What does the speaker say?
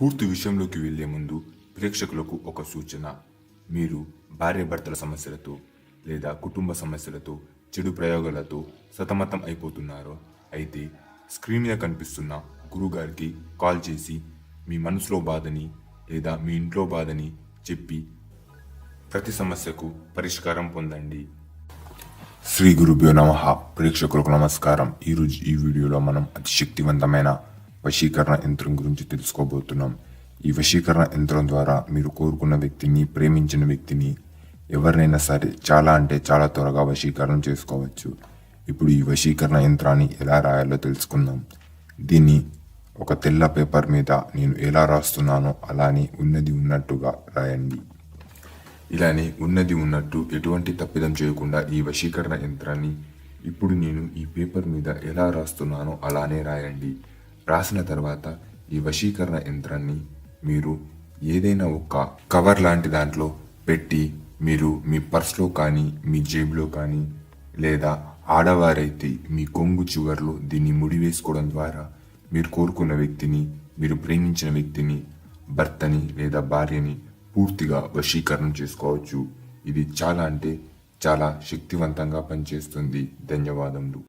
పూర్తి విషయంలోకి వెళ్ళే ముందు ప్రేక్షకులకు ఒక సూచన. మీరు భార్యాభర్తల సమస్యలతో లేదా కుటుంబ సమస్యలతో చెడు ప్రయోగాలతో సతమతం అయిపోతున్నారో అయితే స్క్రీన్ మీద కనిపిస్తున్న గురుగారికి కాల్ చేసి మీ మనసులో బాధని లేదా మీ ఇంట్లో బాధని చెప్పి ప్రతి సమస్యకు పరిష్కారం పొందండి. శ్రీ గురుభ్యో నమ. ప్రేక్షకులకు నమస్కారం. ఈరోజు ఈ వీడియోలో మనం అతి శక్తివంతమైన వశీకరణ యంత్రం గురించి తెలుసుకోబోతున్నాం. ఈ వశీకరణ యంత్రం ద్వారా మీరు కోరుకున్న వ్యక్తిని ప్రేమించిన వ్యక్తిని ఎవరినైనా సరే చాలా అంటే చాలా త్వరగా వశీకరణ చేసుకోవచ్చు. ఇప్పుడు ఈ వశీకరణ యంత్రాన్ని ఎలా రాయాలో తెలుసుకుందాం. దీన్ని ఒక తెల్ల పేపర్ మీద నేను ఎలా రాస్తున్నానో అలానే ఉన్నది ఉన్నట్టుగా రాయండి. ఇలానే ఉన్నది ఉన్నట్టు ఎటువంటి తప్పిదం చేయకుండా ఈ వశీకరణ యంత్రాన్ని ఇప్పుడు నేను ఈ పేపర్ మీద ఎలా రాస్తున్నానో అలానే రాయండి. రాసిన తర్వాత ఈ వశీకరణ యంత్రాన్ని మీరు ఏదైనా ఒక కవర్ లాంటి దాంట్లో పెట్టి మీరు మీ పర్స్లో కానీ మీ జేబులో కానీ లేదా ఆడవారైతే మీ కొంగు చివర్లో దీన్ని ముడివేసుకోవడం ద్వారా మీరు కోరుకున్న వ్యక్తిని మీరు ప్రేమించిన వ్యక్తిని భర్తని లేదా భార్యని పూర్తిగా వశీకరణం చేసుకోవచ్చు. ఇది చాలా అంటే చాలా శక్తివంతంగా పనిచేస్తుంది. ధన్యవాదములు.